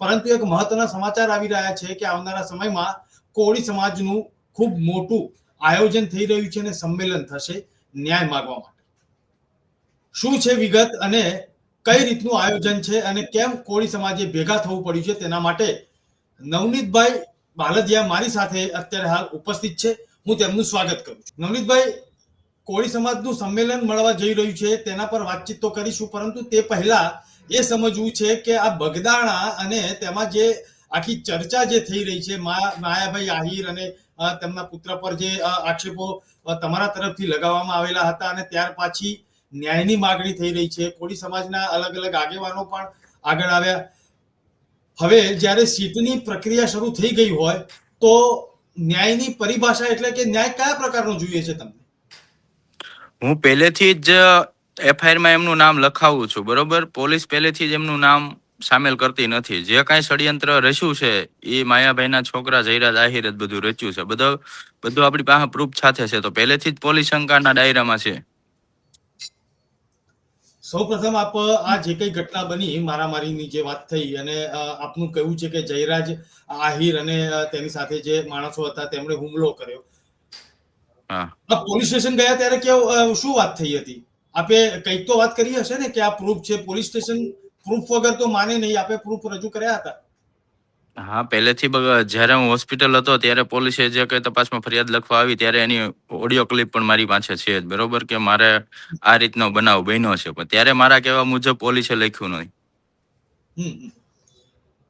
પરંતુ એક મહત્વના સમાચાર આવી રહ્યા છે કે આવનારા સમયમાં કોળી સમાજનું ખૂબ મોટું આયોજન થઈ રહ્યું છે અને સંમેલન થશે ન્યાય માગવા માટે. શું છે વિગત અને કઈ રીતનું આયોજન છે અને કેમ કોળી સમાજે ભેગા થવું પડ્યું છે તેના માટે નવનીતભાઈ બાલદિયા મારી સાથે અત્યારે હાલ ઉપસ્થિત છે. હું તેમનું સ્વાગત કરું છું. નવનીતભાઈ, કોળી સમાજનું સંમેલન મળવા જઈ રહ્યું છે તેના પર વાતચીત તો કરીશું પરંતુ તે પહેલા એ સમજવું છે કે આ બગદાણા અને તેમાં જે આખી ચર્ચા જે થઈ રહી છે માયાભાઈ આહિર અને તેમના પુત્ર પર જે આક્ષેપો તમારા તરફથી લગાવવામાં આવેલા હતા અને ત્યાર પાછી ન્યાયની માગણી થઈ રહી છે. કોળી સમાજના અલગ અલગ આગેવાનો પણ આગળ આવ્યા. હવે જ્યારે સીટની પ્રક્રિયા શરૂ થઈ ગઈ હોય, તો ન્યાયની પરિભાષા એટલે કે ન્યાય કયા પ્રકારનો જોઈએ છે તમને? હું પહેલેથી જ એફઆઈઆરમાં એમનું નામ લખાવું છું બરોબર? પોલીસ પહેલેથી જ એમનું નામ સામેલ કરતી નથી. જે કાંઈ ષડયંત્ર રચ્યું છે એ માયાભાઈના છોકરા જયરાજ આહિર જ બધું રચ્યું છે. બધો બધું આપણી પાસે પ્રૂફ સાથે છે. તો પહેલેથી જ પોલીસ શંકાના ડાયરામાં છે. સૌપ્રથમ આપ આ જે કઈ ઘટના બની મારામારીની જે વાત થઈ અને આપનું કહેવું છે કે જયરાજ આહિર અને તેની સાથે જે માણસો હતા તેમણે હુમલો કર્યો. હા. પોલીસ સ્ટેશન ગયા ત્યારે કેવું શું વાત થઈ હતી? આપે કંઈક તો વાત કરી હશે ને કે આ પ્રૂફ છે પોલીસ સ્ટેશન પ્રૂફ વગર તો માને નહીં આપે પ્રૂફ રજૂ કર્યા હતા. હા પહેલેથી જ્યારે હું હોસ્પિટલ હતો ત્યારે પોલીસે જે કઈ તપાસમાં ફરિયાદ લખવા આવી ત્યારે એની ઓડિયો ક્લિપ પણ મારી પાસે છે જ બરોબર? કે મારે આ રીતનો બનાવ બન્યો છે. પણ ત્યારે મારા કહેવા મુજબ પોલીસે લખ્યું નહીં.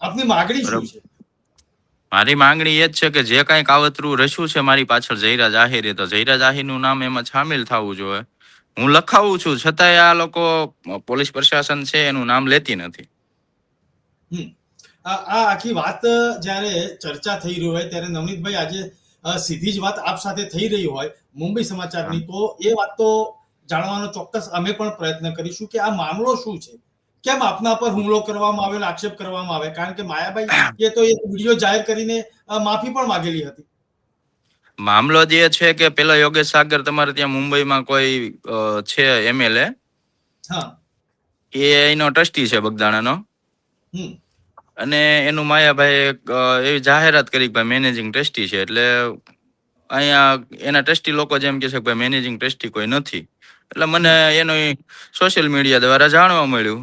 આપની માગણી શું. છે? મારી માંગણી એ જ છે કે જે કાંઈ કાવતરું રચ્યું છે મારી પાછળ જયરાજ આહિરે તો જયરાજ આહિરનું નામ એમાં સામેલ થવું જોઈએ. હું લખાવું છું છતાંય આ લોકો પોલીસ પ્રશાસન છે એનું નામ લેતી નથી. આ આખી વાત જ્યારે ચર્ચા થઈ રહી હોય ત્યારે નવનીતભાઈ આજે સીધી જ વાત આપ સાથે થઈ રહી હોય મુંબઈ સમાચારની તો એ વાત તો જાણવાનો ચોક્કસ અમે પણ પ્રયત્ન કરીશું કે આ મામલો શું છે? કેમ આપના પર હુમલો કરવામાં આવ્યો આક્ષેપ કરવામાં આવે? કારણ કે માયાભાઈ એ તો એક વીડિયો જાહેર કરીને માફી પણ માંગેલી હતી. મામલો જે છે કે પેલા યોગેશ સાગર તમારે ત્યાં મુંબઈમાં કોઈ છે એમએલએ એ? એનો ટ્રસ્ટી છે બગદાણાનો. અને એનું માયાભાઈ એવી જાહેરાત કરી ભાઈ મેનેજિંગ ટ્રસ્ટી છે. એટલે અહીંયા એના ટ્રસ્ટી લોકો જેમ કે છે કે ભાઈ મેનેજિંગ ટ્રસ્ટી કોઈ નથી. એટલે મને એનું સોશિયલ મીડિયા દ્વારા જાણવા મળ્યું.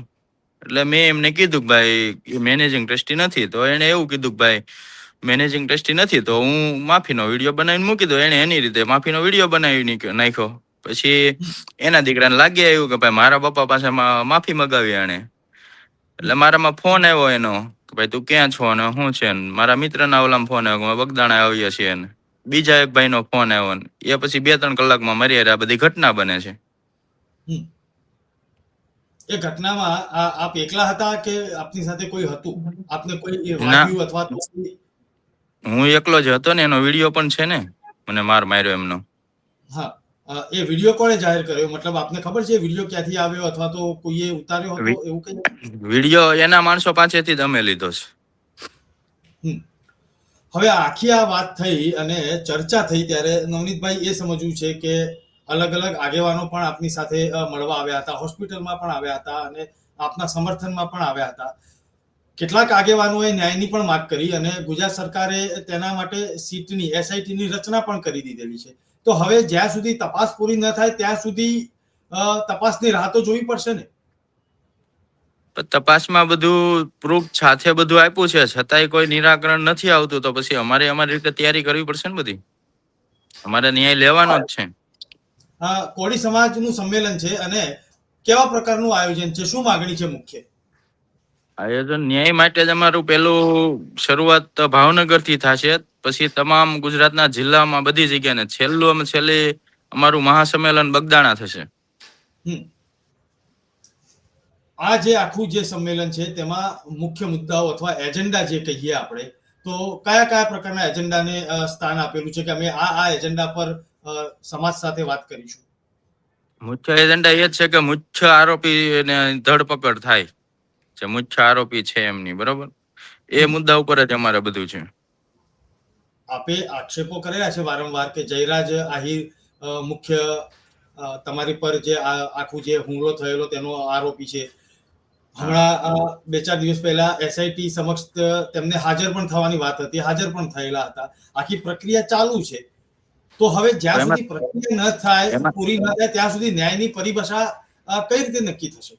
એટલે મેં એમને કીધું કે ભાઈ મેનેજિંગ ટ્રસ્ટી નથી. તો એણે એવું કીધું કે ભાઈ મેનેજિંગ ટ્રસ્ટી નથી તો હું માફીનો વીડિયો બનાવીને મૂકી દો એને એની રીતે માફીનો વીડિયો બનાવી નાખ્યો. પછી એના દીકરાને લાગી આવ્યું કે ભાઈ મારા પપ્પા પાસે માફી મગાવી એણે એટલે મારામાં ફોન આવ્યો એનો કે ભાઈ તું ક્યાં છો અને શું છે ને? મારા મિત્રના ઓલામાં ફોન આવ્યો કે બગદાણા આવીએ છીએ ને. બીજા એક ભાઈનો ફોન આવ્યો ને. એ પછી બે ત્રણ કલાકમાં મરી આ બધી ઘટના બને છે. એ ઘટનામાં આપ એકલા હતા કે આપની સાથે કોઈ હતું? આપને કોઈ વાગ્યું અથવા હું એકલો જ હતો ને એનો વીડિયો પણ છે ને મને માર માર્યો એમનો. હા એ વીડિયો કોણે જાહેર કર્યો? મતલબ આપને ખબર છે વીડિયો ક્યાંથી આવ્યો અથવા તો કોઈએ ઉતાર્યો હતો એવું કઈ? વીડિયો એના માણસો પાસેથી જ અમે લીધો છે. હવે આખી આ વાત થઈ અને ચર્ચા થઈ ત્યારે નવનીતભાઈ એ સમજવું છે કે અલગ અલગ આગેવાનો પણ આપની સાથે મળવા આવ્યા હતા હોસ્પિટલમાં પણ આવ્યા હતા અને આપના સમર્થનમાં પણ આવ્યા હતા. કેટલાક આગેવાનોએ ન્યાયની પણ માંગ કરી અને ગુજરાત સરકારે તેના માટે સીટની એસઆઈટીની રચના પણ કરી દીધેલી છે. તો હવે જ્યાં સુધી તપાસ પૂરી ન થાય ત્યાં સુધી તપાસની રાહ તો જોવી પડશે ને? તપાસમાં બધું પ્રૂફ સાથે બધું આપ્યું છે. છતાંય કોઈ નિરાકરણ નથી આવતું તો પછી અમારે અમારી રીતે તૈયારી કરવી પડશે ને બધી? અમારે ન્યાય લેવાનો જ છે. કોળી સમાજનું સંમેલન છે અને કેવા પ્રકારનું આયોજન છે? શું માગણી છે મુખ્ય? આયોજન ન્યાય માટે જ અમારું પેલું શરૂઆત ભાવનગરથી થશે. પછી તમામ ગુજરાતના જિલ્લામાં બધી જગ્યાને છેલ્લું અમે છેલ્લી અમારું મહાસંમેલન બગદાણા થશે. આ જે આખું જે સંમેલન છે તેમાં મુખ્ય મુદ્દાઓ અથવા એજન્ડા જે કહીએ આપણે તો કયા કયા પ્રકારના એજન્ડાને સ્થાન આપેલું છે કે અમે આ આ એજન્ડા પર સમાજ સાથે વાત કરીશું? મુખ્ય એજન્ડા એ જ છે કે મુખ્ય આરોપીને ધરપકડ થાય. જે મુખ્ય આરોપી છે એમની બરોબર? એ મુદ્દા ઉપર જ અમારે બધું છે. આપે આક્ષેપો કરેલા છે વારંવાર કે જયરાજ આહિર મુખ્ય તમારી પર જે આખું જે હુમલો થયેલો તેનો આરોપી છે. હમણાં બે ચાર દિવસ પહેલા એસઆઈટી સમક્ષ તેમને હાજર પણ થવાની વાત હતી હાજર પણ થયેલા હતા. આખી પ્રક્રિયા ચાલુ છે. તો હવે જ્યાં સુધી પ્રક્રિયા ન થાય પૂરી ન થાય ત્યાં સુધી ન્યાયની પરિભાષા કઈ રીતે નક્કી થશે?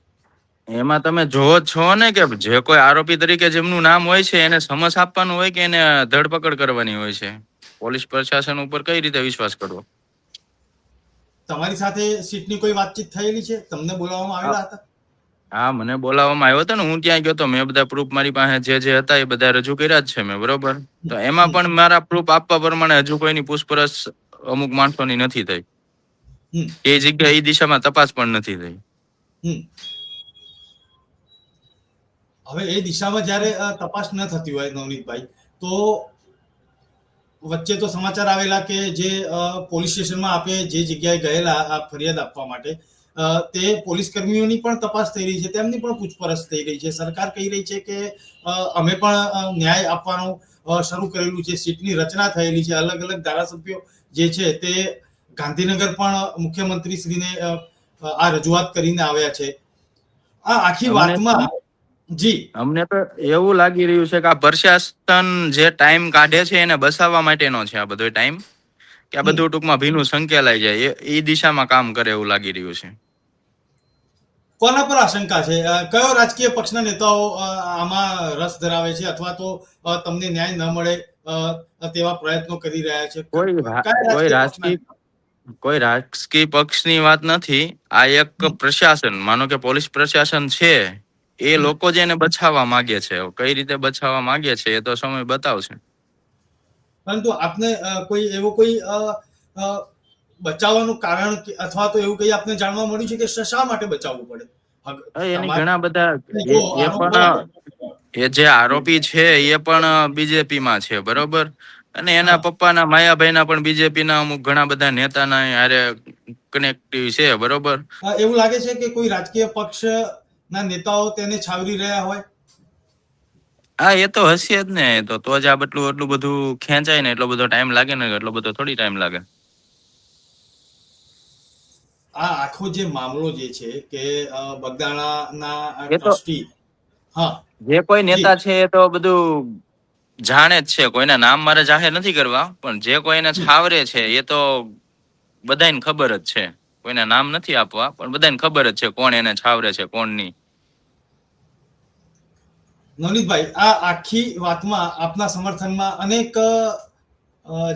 એમાં તમે જોવો છો ને કે જે કોઈ આરોપી તરીકે જેમનું નામ હોય છે એને સમસ આપવાનું હોય કે એને ધરપકડ કરવાની હોય છે? પોલીસ પ્રશાસન ઉપર કઈ રીતે વિશ્વાસ કરવો? તમારી સાથે સીટની કોઈ વાતચીત થયેલી છે? તમને બોલાવવામાં આવેલા હતા? હા મને બોલાવવામાં આવ્યો હતો ને. હું ત્યાં ગયો તો મેં બધા પ્રૂફ મારી પાસે જે જે હતા એ બધા રજૂ કર્યા જ છે મેં બરોબર? તો એમાં પણ મારા પ્રૂફ આપવા પ્રમાણે હજુ કોઈની પૂછપરછ અમુક માણસોની નથી થઈ. એ જગ્યા એ દિશામાં તપાસ પણ નથી થઈ. હવે એ દિશામાં જ્યારે તપાસ ન થતી હોય નવનીતભાઈ તો વચ્ચે તો સમાચાર આવેલા કે જે પોલીસ સ્ટેશનમાં આપે જે જગ્યાએ ગયેલા આ ફરિયાદ આપવા માટે તે પોલીસ કર્મીઓની પણ તપાસ થઈ રહી છે તેમની પણ પૂછપરછ થઈ રહી છે. સરકાર કહી રહી છે કે અમે પણ ન્યાય આપવાનું શરૂ કરેલું છે સીટની રચના થયેલી છે. અલગ અલગ ધારાસભ્યો જે છે તે ગાંધીનગર પણ મુખ્યમંત્રી શ્રીને આ રજૂઆત કરીને આવ્યા છે. આ આખી વાતમાં જી. અમને તો એવું લાગી રહ્યું છે કે આ પ્રશાસન જે ટાઈમ કાઢે છે એને બસાવવા માટેનો છે આ બધો ટાઈમ કે આ બધું ટૂંકમાં ભીનું સંકેલાઈ જાય. એ એ દિશામાં કામ કરે એવું લાગી રહ્યું છે. કોના પર આશંકા છે? કયો રાજકીય પક્ષના નેતાઓ આમાં રસ ધરાવે છે અથવા તો તમને ન્યાય ન મળે તેવા પ્રયત્નો કરી રહ્યા છે? કોઈ કોઈ રાજકીય કોઈ રાજકીય પક્ષની વાત નથી. આ એક પ્રશાસન માનો કે પોલીસ પ્રશાસન છે. એ લોકો લોકો જેને બચાવવા માંગે છે. કઈ રીતે બચાવવા માંગે છે એ તો સમય બતાવશે. પરંતુ આપને કોઈ એવો કોઈ બચાવવાનું કારણ અથવા તો એવું કઈ આપને જાણવા મળ્યું છે કે શા- માટે બચાવવું પડે? એની ઘણા બધા એ- પણ એ જે આરોપી છે એ પણ બીજેપી માં છે બરોબર? અને એના પપ્પાના પપ્પાના માયાભાઈના પણ બીજેપી ના અમુક ઘણા બધા નેતાના હારે કનેક્ટિવ છે બરોબર? એવું લાગે છે કે કોઈ રાજકીય પક્ષના નેતાઓ તેને છાવરી રહ્યા હોય? હા એ તો હશે જ ને. તો તો જ આ બટલું એટલું બધું ખેંચાય ને એટલો બધો ટાઈમ લાગે ને એટલો બધો થોડી ટાઈમ લાગે. આ આખો જે મામલો જે છે કે બગદાણાના ટ્રસ્ટી હા. જે કોઈ નેતા છે એ તો બધું જાણે જ છે. કોઈના નામ મારે જાહેર નથી કરવા પણ જે કોઈ એને છાવરે છે એ તો બધાને ખબર જ છે. કોઈના નામ નથી આપવા પણ બધાને ખબર જ છે કોણ એને છાવરે છે કોણ નહીં. નવનીતભાઈ આ આખી વાતમાં, આપના સમર્થનમાં અનેક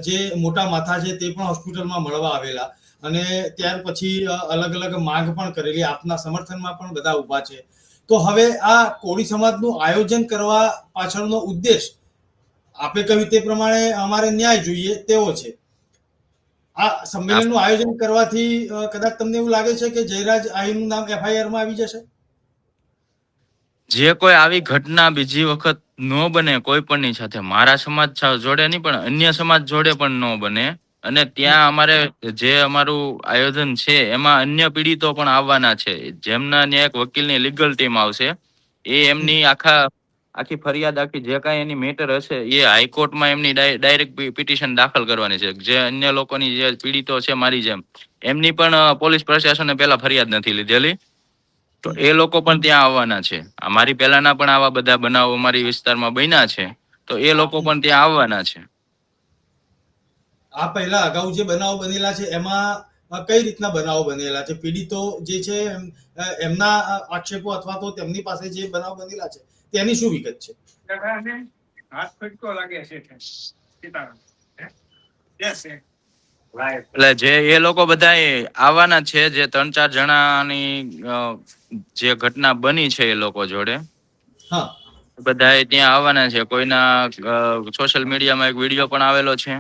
જે મોટા માથા છે તે પણ હોસ્પિટલમાં મળવા આવેલા અને ત્યાર પછી અલગ અલગ માંગ પણ કરેલી, આપના સમર્થનમાં પણ બધા ઊભા છે. તો હવે આ કોળી સમાજનું આયોજન કરવા પાછળનો ઉદ્દેશ, આપે કહ્યું તે પ્રમાણે અમારે ન્યાય જોઈએ તેવો છે. આ સંમેલનનું આયોજન કરવાથી કદાચ તમને એવું લાગે છે કે જયરાજ આહીનું નામ એફઆઈઆરમાં આવી જશે? જે કોઈ આવી ઘટના બીજી વખત ન બને, કોઈ પણની સાથે. મારા સમાજ જોડે નહીં, પણ અન્ય સમાજ જોડે પણ ન બને. અને ત્યાં અમારે જે અમારું આયોજન છે, એમાં અન્ય પીડિતો પણ આવવાના છે. જેમના એક વકીલની લીગલ ટીમ આવશે. એ એમની આખા, આખી ફરિયાદ, આખી જે કાંઈ એની મેટર હશે, એ હાઈકોર્ટમાં એમની ડાયરેક્ટ પિટિશન દાખલ કરવાની છે. જે અન્ય લોકોની જે પીડિતો છે મારી જેમ. એમની પણ પોલીસ પ્રશાસને પહેલા ફરિયાદ નથી લીધેલી. તો એ લોકો પણ ત્યાં આવવાના છે. અમારી પહેલાના પણ આવા બધા બનાવો અમારી વિસ્તારમાં બન્યા છે. તો એ લોકો પણ ત્યાં આવવાના છે. આ પહેલા અગાઉ જે બનાવો બનેલા છે એમાં કઈ રીતના બનાવો બનેલા છે? પીડિતો જે છે એમ- એમના આક્ષેપો અથવા તો તેમની પાસે જે બનાવ બનેલા છે તેની શું વિગત છે? હાથ ફટકો લાગે છે સીતારામ. એટલે જે એ લોકો બધા આવવાના છે જે ત્રણ ચાર જણાની જે ઘટના બની છે એ લોકો જોડે બધા ત્યાં આવવાના છે. કોઈના સોશિયલ મીડિયામાં એક વીડિયો પણ આવેલો છે.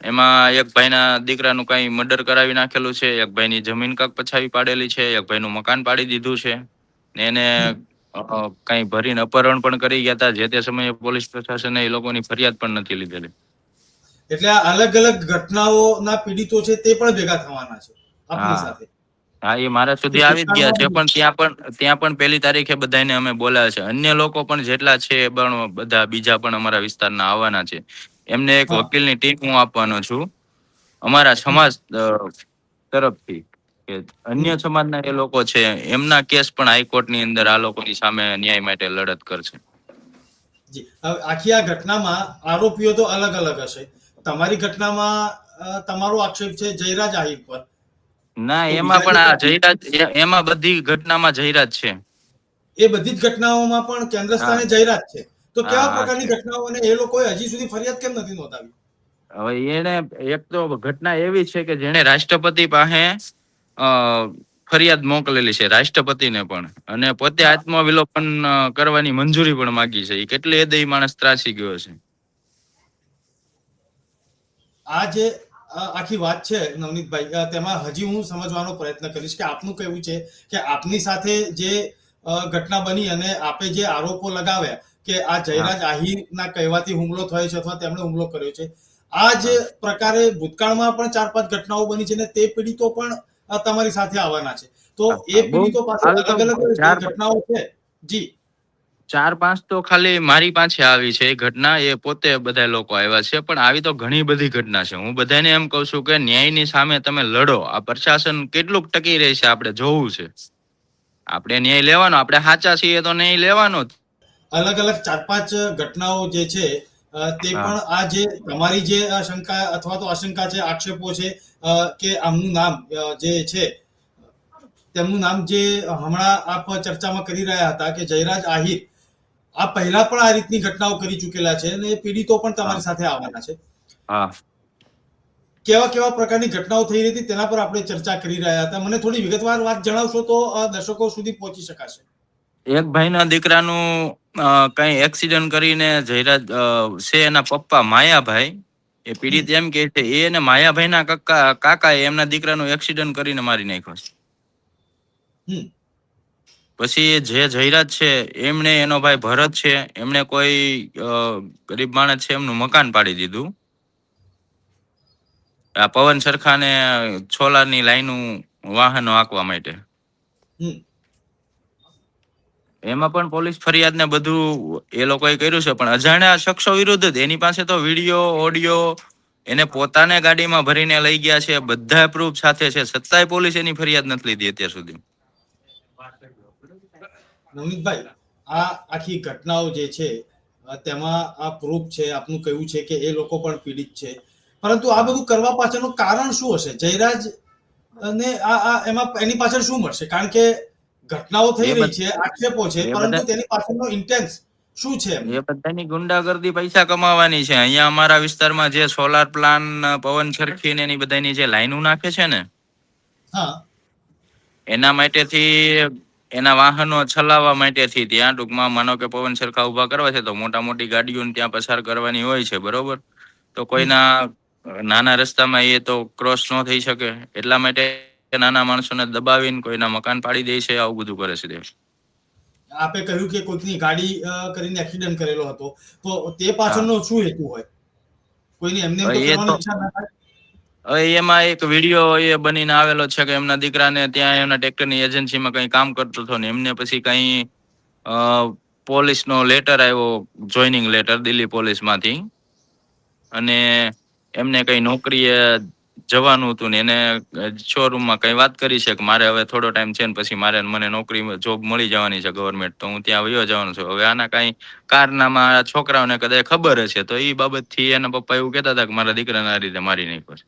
એમાં એક ભાઈના દીકરાનું કઈ મર્ડર કરાવી નાખેલું છે એક ભાઈની જમીન કાક પછાવી પાડેલી છે એક ભાઈનું મકાન પાડી દીધું છે. ને એને કઈ ભરીને અપહરણ પણ કરી ગયા હતા. જે તે સમયે પોલીસ પ્રશાસને એ લોકોની ફરિયાદ પણ નથી લીધેલી. એટલે આ અલગ અલગ ઘટનાઓના પીડિતો છે તે પણ ભેગા થવાના છે આપની હા. સાથે. હા એ મારા સુધી આવી જ ગયા છે પણ ત્યાં પણ ત્યાં પણ પહેલી તારીખે બધાને અમે બોલાવ્યા છે. અન્ય લોકો પણ જેટલા છે પણ બધા બીજા પણ અમારા વિસ્તારના આવવાના છે. એમને એક વકીલની ટીમ હું આપવાનો છું. અમારા સમાજ તરફથી કે અન્ય સમાજના એ લોકો છે એમના કેસ પણ હાઈકોર્ટની અંદર આ લોકોની સામે ન્યાય માટે લડત કરશે. આખી આ ઘટનામાં આરોપીઓ તો અલગ અલગ હશે. તમારી ઘટનામાં તમારો આક્ષેપ છે જયરાજ આહિર પર? ના એમાં પણ આ જયરાજ એમાં બધી ઘટનામાં જયરાજ છે. એ બધી જ ઘટનાઓમાં પણ કેન્દ્ર સ્થાને જયરાજ છે. તો કેવા પ્રકારની ઘટનાઓને એ લોકોએ હજી સુધી ફરિયાદ કેમ નથી નોંધાવી? હવે એને એક તો ઘટના એવી છે કે જેણે રાષ્ટ્રપતિ પાસે ફરિયાદ મોકલેલી છે રાષ્ટ્રપતિને પણ. અને પોતે. આત્મવિલોપન કરવાની મંજૂરી પણ માંગી છે. એ કેટલી હદે માણસ ત્રાસી ગયો છે. આ જે આખી વાત છે નવનીતભાઈ તેમાં હજી હું સમજવાનો પ્રયત્ન કરીશ કે આપનું કહેવું છે કે આપની સાથે જે ઘટના બની અને આપે જે આરોપો લગાવ્યા કે આ જયરાજ આહિરના કહેવાથી હુમલો થયો છે અથવા તેમણે હુમલો કર્યો છે આ જ પ્રકારે ભૂતકાળમાં પણ ચાર પાંચ ઘટનાઓ બની છે ને તે પીડિતો પણ તમારી સાથે આવવાના છે. તો એ પીડિતો પાસે અલગ અલગ ઘટનાઓ છે? જી. ચાર પાંચ તો ખાલી મારી પાસે આવી છે. એ ઘટના એ પોતે બધા લોકો આવ્યા છે. પણ આવી તો ઘણી બધી ઘટના છે. હું બધાને એમ કહું છું કે ન્યાયની સામે તમે લડો. આ પ્રશાસન કેટલુંક ટકી રહેશે આપણે જોવું છે. આપણે ન્યાય લેવાનો. આપણે સાચા છીએ તો ન્યાય લેવાનો. જ અલગ અલગ ચાર પાંચ ઘટનાઓ જે છે તે પણ આ જે તમારી જે શંકા અથવા તો આશંકા છે આક્ષેપો છે કે આમનું નામ જે છે તેમનું નામ જે હમણાં આપ ચર્ચામાં કરી રહ્યા હતા કે જયરાજ આહિર આ પહેલા પણ આ રીતની ઘટનાઓ કરી ચૂકેલા છે અને પીડિતો પણ તમારી સાથે આવવાના છે. હા. કેવા કેવા પ્રકારની ઘટનાઓ થઈ રહી હતી તેના પર આપણે ચર્ચા કરી રહ્યા હતા. મને થોડી વિગતવાર વાત જણાવશો તો દર્શકો સુધી પહોંચી શકાશે. એક ભાઈના દીકરાનું કઈ એક્સિડન્ટ કરીને જયરાજ છે એના પપ્પા માયાભાઈ. એ પીડિત એમ કે છે એ અને માયાભાઈના કાકા કાકાએ એમના દીકરાનું એક્સિડન્ટ કરીને મારી નાખ્યો છે. પછી જે જયરાજ છે એમણે એનો ભાઈ ભરત છે એમણે કોઈ ગરીબ માણસ છે એમનું મકાન પાડી દીધું. આ પવન સરખાને છોલાની લાઈનું વાહનો હાંકવા માટે. એમાં પણ પોલીસ ફરિયાદ ને બધું એ લોકોએ કર્યું છે પણ અજાણ્યા શખ્સો વિરુદ્ધ જ. એની પાસે તો વીડિયો ઓડિયો એને પોતાને ગાડીમાં ભરીને લઈ ગયા છે બધા પ્રૂફ સાથે છે. છતાંય પોલીસ એની ફરિયાદ નથી લીધી અત્યાર સુધી. નવનીતભાઈ આ આખી ઘટનાઓ જે છે તેમાં આ પ્રૂફ છે આપનું કહ્યું છે કે એ લોકો પણ પીડિત છે. પરંતુ આ બધું કરવા પાછળનું કારણ શું હશે? જયરાજ ને આ આ એમાં એની પાછળ શું મળશે? કારણ કે ઘટનાઓ થઈ રહી છે આક્ષેપો છે પરંતુ તેની પાછળનો ઇન્ટેન્સ શું છે એ બધાની ગુંડાગર્દી પૈસા કમાવાની છે. અહીંયા અમારા વિસ્તારમાં જે સોલાર પ્લાન પવન સરખી ને એની બધાની જે લાઈનો નાખે છે ને હા. એના માટેથી એના વાહનો ચલાવવા માટેથી ત્યાં ટૂંકમાં માનો કે પવન સરખા ઊભા કરવા છે તો મોટા મોટી ગાડીઓ ત્યાં પસાર કરવાની હોય છે બરોબર? તો કોઈના નાના રસ્તામાં એ તો ક્રોસ ન થઈ શકે. એટલા માટે નાના માણસોને દબાવીને કોઈના મકાન પાડી દે છે આવું બધું કરે છે તે. આપે કહ્યું કે કોઈની ગાડી કરીને એક્સિડન્ટ કરેલો હતો. તો તે પાછળનો શું હેતુ હોય? કોઈને એમને તો કરવાની ઈચ્છા ના થાય? હવે એમાં એક વીડિયો એ બનીને આવેલો છે કે એમના દીકરાને ત્યાં એમના ટ્રેક્ટરની એજન્સીમાં કઈ કામ કરતો હતો ને એમને પછી કઈ પોલીસનો લેટર આવ્યો જોઈનિંગ લેટર દિલ્હી પોલીસમાંથી. અને એમને કઈ નોકરીએ જવાનું હતું ને એને શોરૂમમાં કઈ વાત કરી છે કે મારે હવે થોડો ટાઈમ છે ને પછી મારે મને નોકરી જોબ મળી જવાની છે ગવર્મેન્ટ તો હું ત્યાં વયો જવાનું છું. હવે આના કઈ કારનામાં છોકરાઓને કદાચ ખબર હશે તો એ બાબતથી એના પપ્પા એવું કહેતા હતા કે મારા દીકરાને રીતે મારી નાખ્યો છે.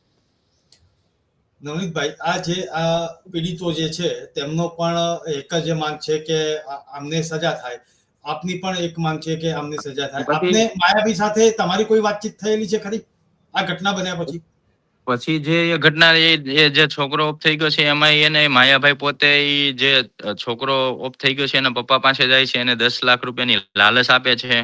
નવનીતભાઈ આ જે આ પીડિતો જે છે તેમનો પણ એક જ માંગ છે કે આમને સજા થાય. આપની પણ એક માંગ છે કે આમને સજા થાય. આપને માયાવી સાથે તમારી કોઈ વાતચીત થયેલી છે ખરી? આ ઘટના બન્યા પછી? પછી જે ઘટના એ જે છોકરો ઓફ થઈ ગયો છે એમાં એને માયાભાઈ પોતે જે છોકરો ઓફ થઈ ગયો છે એના પપ્પા પાસે જાય છે એને દસ લાખ રૂપિયાની લાલચ આપે છે.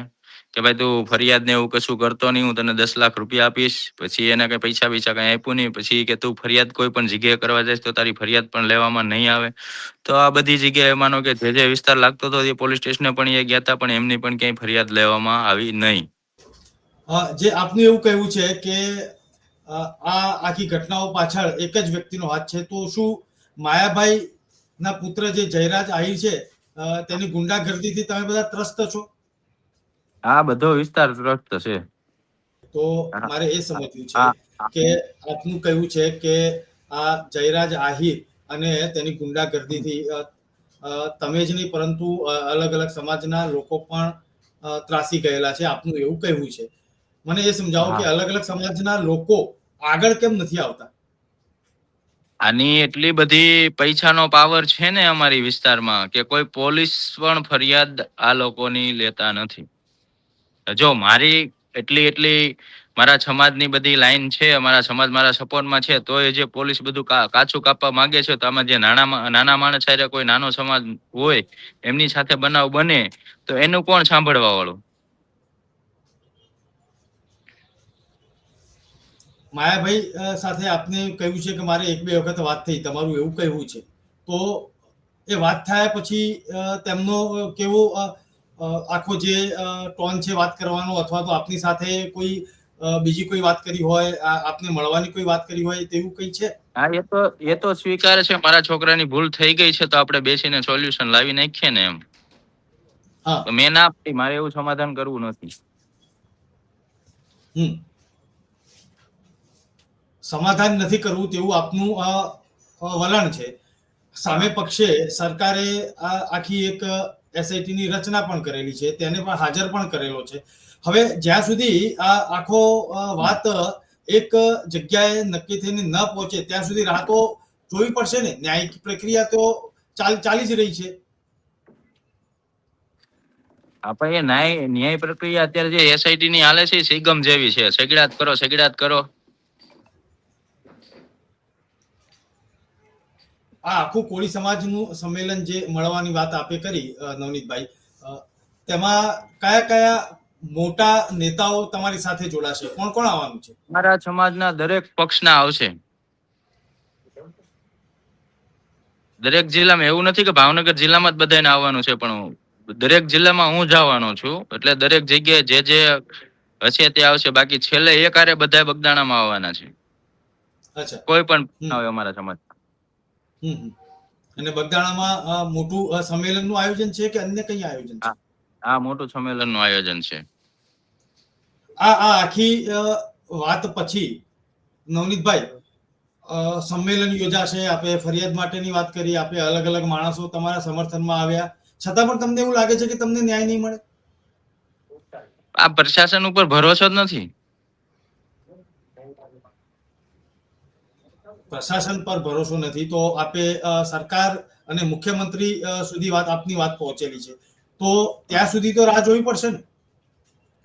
કે ભાઈ તું ફરિયાદ ને એવું કશું કરતો નહીં, હું તને દસ લાખ રૂપિયા આપીશ, પછી એને કઈ પૈસા પૈસા કઈ આપ્યું નહીં, પછી કે તું ફરિયાદ કોઈ પણ જગ્યાએ કરવા જઈશ તો તારી ફરિયાદ પણ લેવામાં નહીં આવે. તો આ બધી જગ્યાએ માનો કે જે જે વિસ્તાર લાગતો હતો એ પોલીસ સ્ટેશને પણ એ ગયા હતા, પણ એમની પણ ક્યાંય ફરિયાદ લેવામાં આવી નહીં. જે આપનું એવું કહેવું છે કે આ આખી ઘટનાઓ પાછળ એક જ વ્યક્તિનો હાથ છે, તો શું માયાભાઈ ના પુત્ર જે જયરાજ આહિર છે તેની ગુંડાગર્દીથી તમે બધા ત્રસ્ત છો? આ બધો વિસ્તાર ત્રસ્ત છે. તો મારે એ સમજવું છે કે આપનું કહ્યું છે કે આ જયરાજ આહિર અને તેની ગુંડાગર્દીથી તમે જ નહીં પરંતુ અલગ અલગ સમાજના લોકો પણ ત્રાસી ગયેલા છે. આપનું એવું કહેવું છે. મને એ સમજાવો કે અલગ અલગ સમાજના લોકો આગળ કેમ નથી આવતા? આની એટલી બધી પૈસાનો પાવર છે ને અમારી વિસ્તારમાં કે કોઈ પોલીસ પણ ફરિયાદ આ લોકોની લેતા નથી. જો મારી એટલી એટલી મારા સમાજની બધી લાઈન છે, અમારા સમાજ મારા સપોર્ટમાં છે, તો એ જે પોલીસ બધું કાચું કાપવા માંગે છે, તો આમાં જે નાના નાના માણસ હારે કોઈ નાનો સમાજ હોય, એમની સાથે બનાવ બને, તો એનું કોણ સાંભળવા વાળું? માયાભાઈ સાથે આપને કહ્યું છે કે મારે એક બે વખત વાત થઈ, તમારું એવું કહેવું છે. તો એ વાત થયા પછી તેમનો કેવો આખો જે ટોન છે વાત કરવાનો અથવા તો આપની સાથે કોઈ બીજી કોઈ વાત કરી હોય આપને મળવાની કોઈ વાત કરી હોય તેવું કંઈ છે? હા એ તો એ તો સ્વીકાર છે. મારા છોકરાની ભૂલ થઈ ગઈ છે તો આપણે બેસીને સોલ્યુશન લાવી નાખીએ ને એમ. હા. તો મેં ના આપી મારે એવું સમાધાન કરવું નથી. હમ. સમાધાન નથી કરવું તેવું આપનું વલણ છે. સામે પક્ષે સરકારે આખી એક એસઆઈટી ની રચના પણ કરેલી છે, તેને પણ હાજર પણ કરેલો છે. હવે જ્યાં સુધી આ આખો વાત એક જગ્યાએ નક્કી થઈને ન પહોંચે, ત્યાં સુધી રાહ તો જોવી પડશે ને? ન્યાયિક પ્રક્રિયા તો ચાલ જ રહી છે. આપણે ન્યાય ન્યાય પ્રક્રિયા અત્યારે જે એસઆઈટી ની હાલે છે સિગમ જેવી છે. સેગડાત કરો સેગડાત કરો. આ આખું કોળી સમાજનું સંમેલન જે મળવાની વાત આપે કરી નવનીતભાઈ તેમાં કયા કયા મોટા નેતાઓ તમારી સાથે જોડાશે? કોણ કોણ આવવાનું છે? મારા સમાજના દરેક પક્ષના આવશે. દરેક જિલ્લામાં એવું નથી કે ભાવનગર જિલ્લામાં જ બધાને આવવાનું છે પણ દરેક જિલ્લામાં હું જવાનો છું. એટલે દરેક જગ્યાએ જે જે હશે તે આવશે. બાકી છેલ્લે એક હારે બધા બગદાણામાં આવવાના છે. કોઈ પણ. આવે અમારા સમાજ. અને બગદાણામાં મોટું સંમેલનનું આયોજન છે કે અન્ય કઈ આયોજન છે? આ મોટું સંમેલનનું આયોજન છે. આ આ આખી વાત પછી નવનીતભાઈ સંમેલન યોજાશે આપણે ફરિયાદ માટેની વાત કરી આપણે અલગ અલગ માણસો તમારા સમર્થનમાં આવ્યા. છતાં પણ તમને એવું લાગે છે કે તમને ન્યાય નહીં મળે? આ પ્રશાસન ઉપર ભરોસો જ નથી. પ્રશાસન પર ભરોસો નથી. તો આપે સરકાર અને મુખ્યમંત્રી સુધી વાત આપની વાત પહોંચેલી છે. તો ત્યાં સુધી તો રાહ જોવી પડશે ને?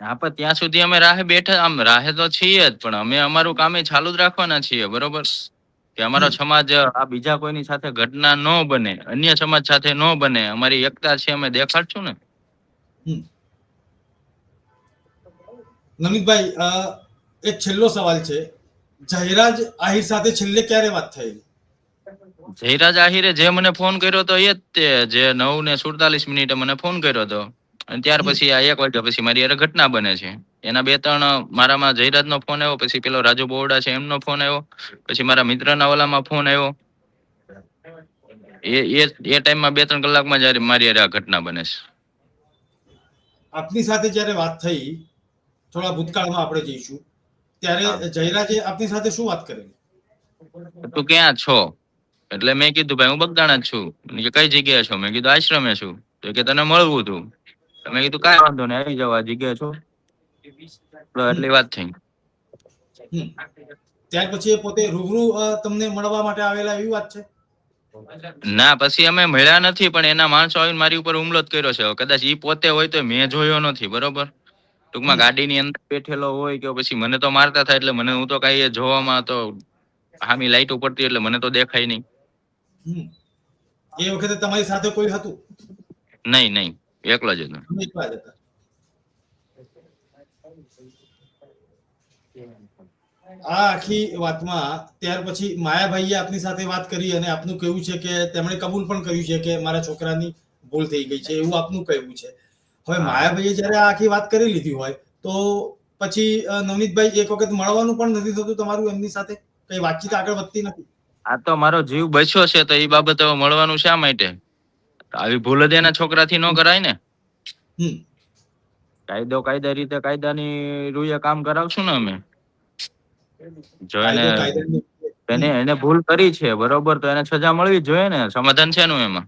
હા પણ ત્યાં સુધી અમે રાહે બેઠા આમ રાહે તો છીએ જ પણ અમે અમારું કામે ચાલુ જ રાખવાના છીએ બરોબર? કે અમારો સમાજ આ બીજા કોઈની સાથે ઘટના ન બને અન્ય સમાજ સાથે ન બને અમારી એકતા છે અમે દેખાડશું ને. નમિતભાઈ એક છેલ્લો સવાલ છે. જયરાજ આહિર સાથે છેલ્લે ક્યારે વાત થયેલી જયરાજ આહિરે જે મને ફોન કર્યો હતો એ જ તે જે નવ ને સુડતાલીસ મિનિટે મને ફોન કર્યો હતો. અને ત્યાર પછી આ એક વાગ્યા પછી મારી અરે ઘટના બને છે. એના બે ત્રણ મારામાં જયરાજ નો ફોન આવ્યો પછી પેલો રાજુ બોવડા છે એમનો ફોન આવ્યો પછી મારા મિત્રના ઓલામાં ફોન આવ્યો. એ એ એ ટાઈમમાં બે ત્રણ કલાકમાં જયારે મારી અરે આ ઘટના બને છે. આપની સાથે જ્યારે વાત થઈ થોડા ભૂતકાળમાં આપણે જઈશું. ત્યારે જયરાજે આપની સાથે શું વાત કરેલી તું ક્યાં છો? એટલે મેં કીધું ભાઈ હું બગદાણા જ છું. કે કઈ જગ્યાએ છો? મેં કીધું આશ્રમે છું. તો કે તને મળવું હતું મેં કીધું કાંઈ વાંધો નહીં આવી જાવ આ જગ્યાએ છો. એટલી વાત થઈ. ત્યાર પછી પોતે રૂબરૂ તમને મળવા માટે આવેલા એવી વાત છે? ના પછી અમે મળ્યા નથી પણ એના માણસો આવીને મારી ઉપર હુમલો જ કર્યો છે. કદાચ ઈ પોતે હોય તો મેં જોયો નથી બરોબર? ટૂંકમાં ગાડીની અંદર બેઠેલો હોય કે પછી મને તો મારતા થાય એટલે મને હું તો કઈ જોવામાં તો હામી લાઈટ ઉપડતી એટલે મને તો દેખાય નહીં. એ વખતે તમારી સાથે કોઈ હતું? નહીં નહીં. એકલો જ હતો. તમે એકલા જ હતા. આ આખી વાતમાં ત્યાર પછી માયાભાઈએ આપની સાથે વાત કરી અને આપનું કહેવું છે કે તેમણે કબૂલ પણ કર્યું છે કે મારા છોકરાની ભૂલ થઈ ગઈ છે એવું આપનું કહેવું છે. હવે. માયાભાઈએ જયારે આ આખી વાત કરી લીધી હોય તો પછી નવનીતભાઈ એક વખત મળવાનું પણ નથી થતું તમારું એમની સાથે? કઈ વાતચીત આગળ વધતી નથી? આ તો મારો જીવ બચ્યો છે તો એ બાબતે હવે મળવાનું શા માટે? આવી ભૂલ જ એના છોકરાથી ન કરાય ને? કાયદો કાયદા રીતે કાયદાની રૂએ કામ કરાવશું ને અમે? જો એને એને એને ભૂલ કરી છે બરોબર? તો એને સજા મળવી જોઈએ ને? સમાધાન છે એનું એમાં?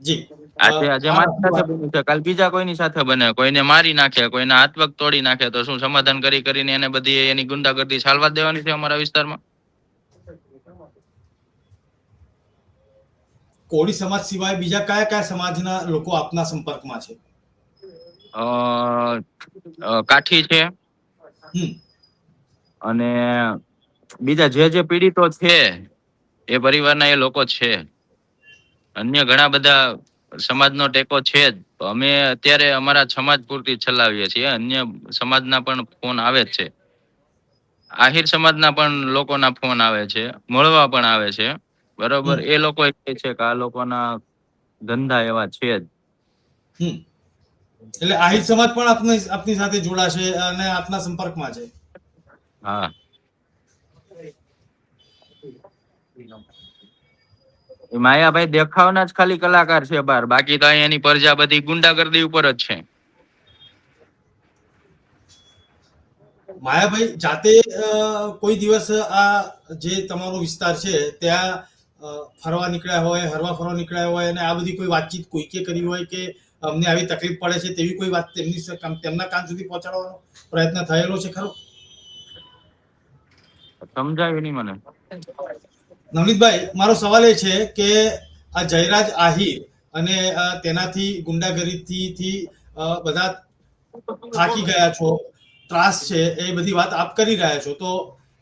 જી. આજે આજે મારી સાથે બન્યું છે. કાલ બીજા કોઈની સાથે બને કોઈને મારી નાખે કોઈને હાથ પગ તોડી નાખે તો શું સમાધાન કરી કરીને એને બધી એની ગુંડાગર્દી ચાલવા દેવાની છે અમારા વિસ્તારમાં? કોળી સમાજ સિવાય બીજા કયા કયા સમાજના લોકો આપના સંપર્કમાં છે? કાઠી છે. અને બીજા જે જે પીડિતો છે એ પરિવારના એ લોકો છે. અન્ય ઘણા બધા સમાજનો ટેકો છે જ. અમે અત્યારે અમારા સમાજ પૂરતી ચલાવીએ છીએ. અન્ય સમાજના પણ ફોન આવે જ છે. આહિર સમાજના પણ લોકોના ફોન આવે છે. મળવા પણ આવે છે. બરોબર? એ લોકો કહે છે કે આ લોકોના ધંધા એવા છે જ. એટલે આહિર સમાજ પણ આપની આપની સાથે જોડાશે અને આપના સંપર્કમાં છે. હા. માયાભાઈ દેખાવના જ ખાલી કલાકાર છે બાર. બાકી તો એની પ્રજા બધી ગુંડાગર્દી ઉપર જ છે. માયાભાઈ જાતે કોઈ દિવસ આ જે તમારો વિસ્તાર છે ત્યાં ફરવા નીકળ્યા હોય હરવા ફરવા નીકળ્યા હોય અને આ બધી કોઈ વાતચીત કોઈકે કરી હોય કે અમને આવી તકલીફ પડે છે તેવી કોઈ વાત તેમની તેમના કામ- તેમના કાન સુધી પહોંચાડવાનો પ્રયત્ન થયેલો છે ખરો? સમજાયું નહીં મને. નવનીતભાઈ મારો સવાલ એ છે કે આ જયરાજ આહિર અને તેનાથી ગુંડાગર્દીથી થી અ, બધા થાકી ગયા છો ત્રાસ છે એ બધી વાત આપ કરી રહ્યા છો. તો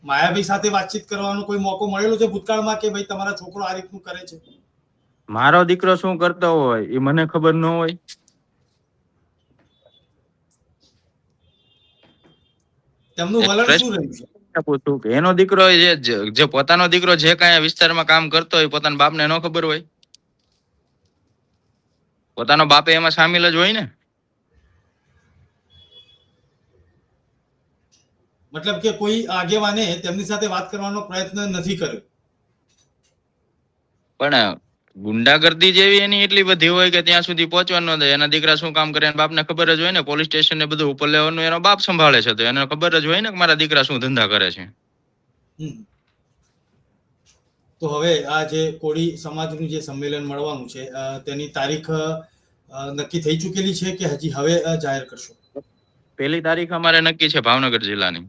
માયાભાઈ સાથે વાતચીત કરવાનો કોઈ મોકો મળેલો છે ભૂતકાળમાં કે ભાઈ તમારા છોકરો આ રીતનું કરે છે? મારો દીકરો શું કરતો હોય એ મને ખબર ન હોય. તેમનું વલણ શું રહ્યું છે? ને છું કે એનો દીકરો જે- જે પોતાનો દીકરો જે કાંઈ વિસ્તારમાં કામ કરતો હોય પોતાના બાપને ન ખબર હોય? પોતાનો બાપે એમાં સામેલ જ હોય ને? મતલબ કે કોઈ આગેવાને તેમની સાથે વાત કરવાનો પ્રયત્ન નથી કર્યો. પણ ગુંડાગર્દી જેવી એની એટલી બધી હોય કે ત્યાં સુધી પહોંચવાનું ન થાય એના દીકરા શું કામ કરે એના બાપને ખબર જ હોય ને પોલીસ સ્ટેશન ને બધું ઉપર લેવાનું એનો બાપ સંભાળે છે તો એને ખબર જ હોય ને કે મારા દીકરા શું ધંધા કરે છે. તો હવે આ જે કોળી સમાજનું જે સંમેલન મળવાનું છે તેની તારીખ નક્કી થઈ ચૂકેલી છે કે હજી હવે જાહેર કરશો? પહેલી તારીખ અમારે નક્કી છે ભાવનગર જિલ્લાની.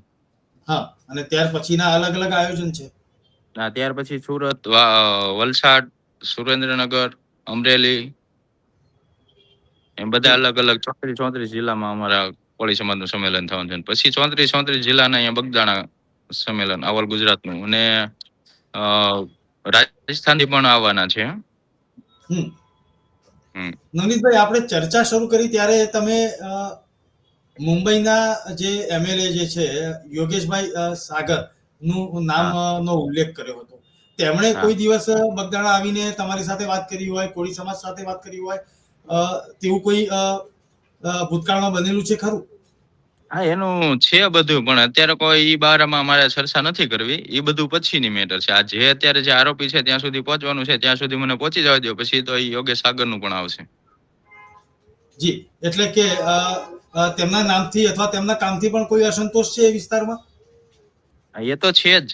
હા અને ત્યાર પછીના અલગ અલગ આયોજન છે? ના ત્યાર પછી સુરત વલસાડ સુરેન્દ્રનગર અમરેલી એમ બધા અલગ અલગ ચોત્રીસ ચોત્રીસ જિલ્લામાં અમારા કોળી સમાજનું સંમેલન થવાનું છે. પછી ચોત્રીસ ચોત્રીસ જિલ્લાના અહીંયા બગદાણા સંમેલન અવલ ગુજરાતનું. અને રાજસ્થાનથી પણ આવવાના છે. નવનીતભાઈ આપણે ચર્ચા શરૂ કરી ત્યારે તમે મુંબઈના જે એમએલએ જે છે યોગેશભાઈ સાગરનું નામ નો ઉલ્લેખ કર્યો હતો. તેમણે કોઈ દિવસ બગદાણા આવીને તમારી સાથે વાત કરી હોય કોળી સમાજ સાથે વાત કરી હોય તેવું કોઈ ભૂતકાળમાં બનેલું છે ખરું? હા એનું છે બધું પણ અત્યારે કોઈ ઈ બારામાં અમારે ચર્ચા નથી કરવી. એ બધું પછીની મેટર છે. આ જે અત્યારે જે આરોપી છે ત્યાં સુધી પહોંચવાનું છે ત્યાં સુધી મને પહોંચી જવા દો પછી તો યોગ્ય યોગેશ સાગરનું પણ આવશે. જી એટલે કે તેમના નામથી અથવા તેમના કામથી પણ કોઈ અસંતોષ છે એ વિસ્તારમાં? એ તો છે જ.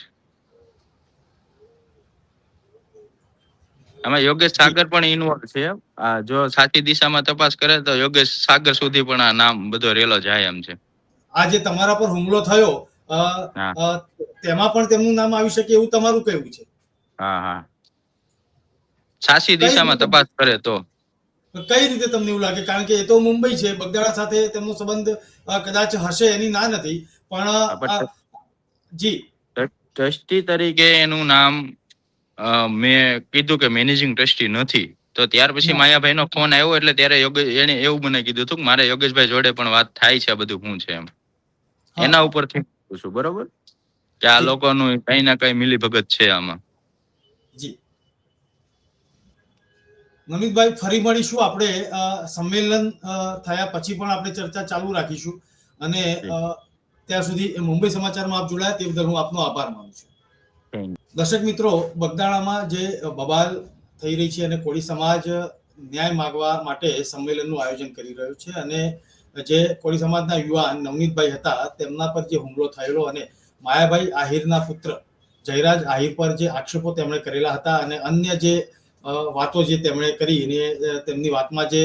આમાં યોગેશ સાગર પણ ઇન્વોલ્વ છે. આ જો સાચી દિશામાં તપાસ કરે તો યોગેશ સાગર સુધી પણ આ નામ બધો રેલો જાય એમ છે. આ જે તમારા પર હુમલો થયો તેમાં પણ તેમનું નામ આવી શકે એવું તમારું કહેવું છે? હા હા. સાચી દિશામાં તપાસ કરે તો. કઈ રીતે તમને એવું લાગે? કારણ કે એ તો મુંબઈ છે બગદાડા સાથે તેમનો સંબંધ કદાચ હશે એની ના નથી. પણ જી. ટ્રસ્ટી તરીકે એનું નામ મેં કીધું કે મેનેજિંગ ટ્રસ્ટી નથી. તો ત્યાર પછી માયાભાઈ નો ફોન આવ્યો એટલે ત્યારે યોગેશ એને એવું મને કીધું હતું કે મારે યોગેશભાઈ જોડે પણ વાત થાય છે આ બધું હું છે એમ. એના ઉપરથી છું બરોબર? કે આ લોકોનું કઈ ના કઈ મિલી ભગત છે આમાં. જી. નમિતભાઈ ફરી મળીશું આપણે સંમેલન થયા પછી પણ આપણે ચર્ચા ચાલુ રાખીશું. અને ત્યાં સુધી મુંબઈ સમાચારમાં આપ જોડાયા તે બદલ હું આપનો આભાર માનું છું. દર્શક મિત્રો, બગદાણામાં જે બબાલ થઈ રહી છે અને કોળી સમાજ ન્યાય માગવા માટે સંમેલનનું આયોજન કરી રહ્યું છે અને જે કોળી સમાજના યુવાન નવનીતભાઈ હતા, તેમના પર જે હુમલો થયેલો અને માયાભાઈ આહિરના પુત્ર જયરાજ આહિર પર જે આક્ષેપો તેમણે કરેલા હતા અને અન્ય જે વાતો જે તેમણે કરી અને તેમની વાતમાં જે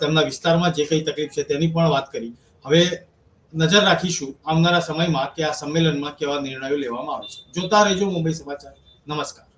તેમના વિસ્તારમાં જે કઈ તકલીફ છે તેની પણ વાત કરી. હવે નજર રાખીશું આવનારા સમયમાં કે આ સંમેલનમાં કેવા નિર્ણયો લેવામાં આવે છે જોતા રહેજો મુંબઈ સમાચાર. નમસ્કાર.